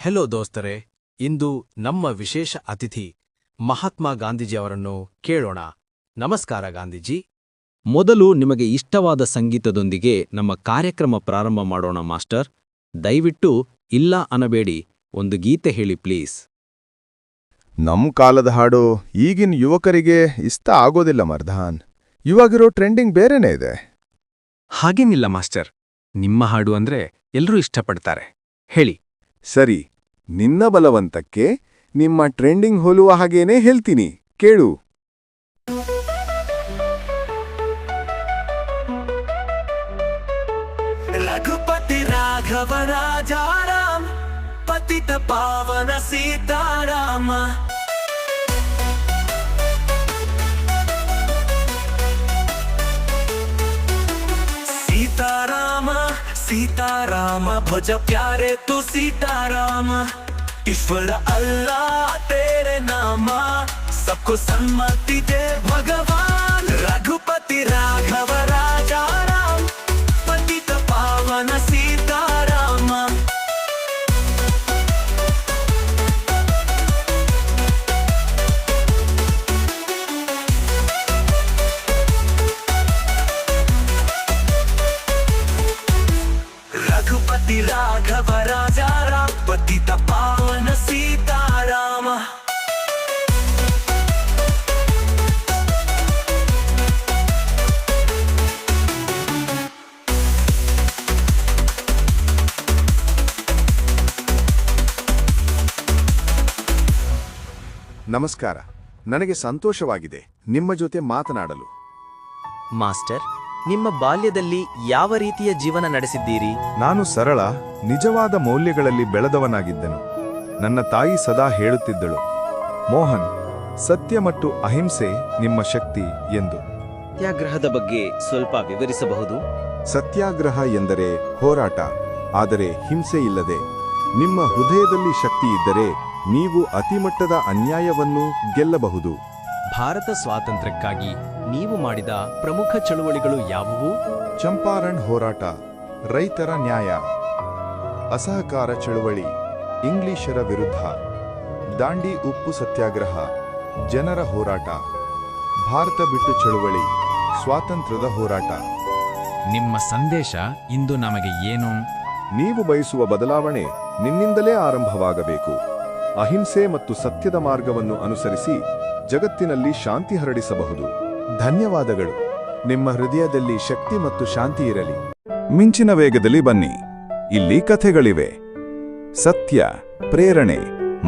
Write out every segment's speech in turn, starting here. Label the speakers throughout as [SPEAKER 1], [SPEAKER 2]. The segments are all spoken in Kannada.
[SPEAKER 1] ಹೆಲೋ ದೋಸ್ತರೇ ಇಂದು ನಮ್ಮ ವಿಶೇಷ ಅತಿಥಿ ಮಹಾತ್ಮ ಗಾಂಧೀಜಿಯವರನ್ನು ಕೇಳೋಣ. ನಮಸ್ಕಾರ ಗಾಂಧೀಜಿ.
[SPEAKER 2] ಮೊದಲು ನಿಮಗೆ ಇಷ್ಟವಾದ ಸಂಗೀತದೊಂದಿಗೆ ನಮ್ಮ ಕಾರ್ಯಕ್ರಮ ಪ್ರಾರಂಭ ಮಾಡೋಣ ಮಾಸ್ಟರ್. ದಯವಿಟ್ಟು ಇಲ್ಲ ಅನಬೇಡಿ ಒಂದು ಗೀತೆ ಹೇಳಿ ಪ್ಲೀಸ್.
[SPEAKER 3] ನಮ್ ಕಾಲದ ಹಾಡು ಈಗಿನ ಯುವಕರಿಗೆ ಇಷ್ಟ ಆಗೋದಿಲ್ಲ ಮರ್ಧಾನ್ ಇವಾಗಿರೋ ಟ್ರೆಂಡಿಂಗ್ ಬೇರೆನೇ ಇದೆ.
[SPEAKER 1] ಹಾಗೇನಿಲ್ಲ ಮಾಸ್ಟರ್. ನಿಮ್ಮ ಹಾಡು ಅಂದ್ರೆ ಎಲ್ಲರೂ ಇಷ್ಟಪಡ್ತಾರೆ. ಹೇಳಿ.
[SPEAKER 3] ಸರಿ, ನಿನ್ನ ಬಲವಂತಕ್ಕೆ ನಿಮ್ಮ ಟ್ರೆಂಡಿಂಗ್ ಹೋಲುವ ಹಾಗೇನೆ ಹೇಳ್ತೀನಿ, ಕೇಳು.
[SPEAKER 4] ರಘುಪತಿ ರಾಘವ ರಾಜಾರಾಮ ಪತಿತ ಪಾವನ ಸೀತಾರಾಮ. सीताराम भज प्यारे तू सीताराम। ईश्वर अल्लाह तेरे नामा सबको सम्मति दे भगवान। ರಾಘವ ಪಾವನ ಸೀತಾರಾಮ.
[SPEAKER 3] ನಮಸ್ಕಾರ. ನನಗೆ ಸಂತೋಷವಾಗಿದೆ ನಿಮ್ಮ ಜೊತೆ ಮಾತನಾಡಲು.
[SPEAKER 5] ಮಾಸ್ಟರ್ ನಿಮ್ಮ ಬಾಲ್ಯದಲ್ಲಿ ಯಾವ ರೀತಿಯ ಜೀವನ ನಡೆಸಿದ್ದೀರಿ?
[SPEAKER 3] ನಾನು ಸರಳ ನಿಜವಾದ ಮೌಲ್ಯಗಳಲ್ಲಿ ಬೆಳೆದವನಾಗಿದ್ದನು. ನನ್ನ ತಾಯಿ ಸದಾ ಹೇಳುತ್ತಿದ್ದಳು ಮೋಹನ್ ಸತ್ಯ ಮತ್ತು ಅಹಿಂಸೆ ನಿಮ್ಮ ಶಕ್ತಿ ಎಂದು.
[SPEAKER 2] ಸತ್ಯಾಗ್ರಹದ ಬಗ್ಗೆ ಸ್ವಲ್ಪ ವಿವರಿಸಬಹುದು?
[SPEAKER 3] ಸತ್ಯಾಗ್ರಹ ಎಂದರೆ ಹೋರಾಟ ಆದರೆ ಹಿಂಸೆ ಇಲ್ಲದೆ. ನಿಮ್ಮ ಹೃದಯದಲ್ಲಿ ಶಕ್ತಿ ಇದ್ದರೆ ನೀವು ಅತಿಮಟ್ಟದ ಅನ್ಯಾಯವನ್ನು ಗೆಲ್ಲಬಹುದು.
[SPEAKER 1] ಭಾರತ ಸ್ವಾತಂತ್ರ್ಯಕ್ಕಾಗಿ ನೀವು ಮಾಡಿದ ಪ್ರಮುಖ ಚಳುವಳಿಗಳು ಯಾವುವು?
[SPEAKER 3] ಚಂಪಾರಣ್ ಹೋರಾಟ ರೈತರ ನ್ಯಾಯ. ಅಸಹಕಾರ ಚಳುವಳಿ ಇಂಗ್ಲಿಷರ ವಿರುದ್ಧ. ದಾಂಡಿ ಉಪ್ಪು ಸತ್ಯಾಗ್ರಹ ಜನರ ಹೋರಾಟ. ಭಾರತ ಬಿಟ್ಟು ಚಳುವಳಿ ಸ್ವಾತಂತ್ರ್ಯದ ಹೋರಾಟ.
[SPEAKER 6] ನಿಮ್ಮ ಸಂದೇಶ ಇಂದು ನಮಗೆ ಏನು?
[SPEAKER 3] ನೀವು ಬಯಸುವ ಬದಲಾವಣೆ ನಿನ್ನಿಂದಲೇ ಆರಂಭವಾಗಬೇಕು. ಅಹಿಂಸೆ ಮತ್ತು ಸತ್ಯದ ಮಾರ್ಗವನ್ನು ಅನುಸರಿಸಿ ಜಗತ್ತಿನಲ್ಲಿ ಶಾಂತಿ ಹರಡಿಸಬಹುದು. ಧನ್ಯವಾದಗಳು. ನಿಮ್ಮ ಹೃದಯದಲ್ಲಿ ಶಕ್ತಿ ಮತ್ತು ಶಾಂತಿ ಇರಲಿ. ಮಿಂಚಿನ ವೇಗದಲ್ಲಿ ಬನ್ನಿ. ಇಲ್ಲಿ ಕಥೆಗಳಿವೆ. ಸತ್ಯ, ಪ್ರೇರಣೆ,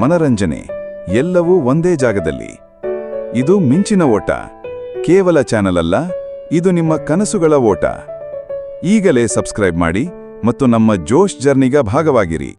[SPEAKER 3] ಮನರಂಜನೆ ಎಲ್ಲವೂ ಒಂದೇ ಜಾಗದಲ್ಲಿ. ಇದು ಮಿಂಚಿನ ಓಟ. ಕೇವಲ ಚಾನಲ್ ಅಲ್ಲ, ಇದು ನಿಮ್ಮ ಕನಸುಗಳ ಓಟ. ಈಗಲೇ ಸಬ್ಸ್ಕ್ರೈಬ್ ಮಾಡಿ ಮತ್ತು ನಮ್ಮ ಜೋಶ್ ಜರ್ನಿಗ ಭಾಗವಾಗಿರಿ.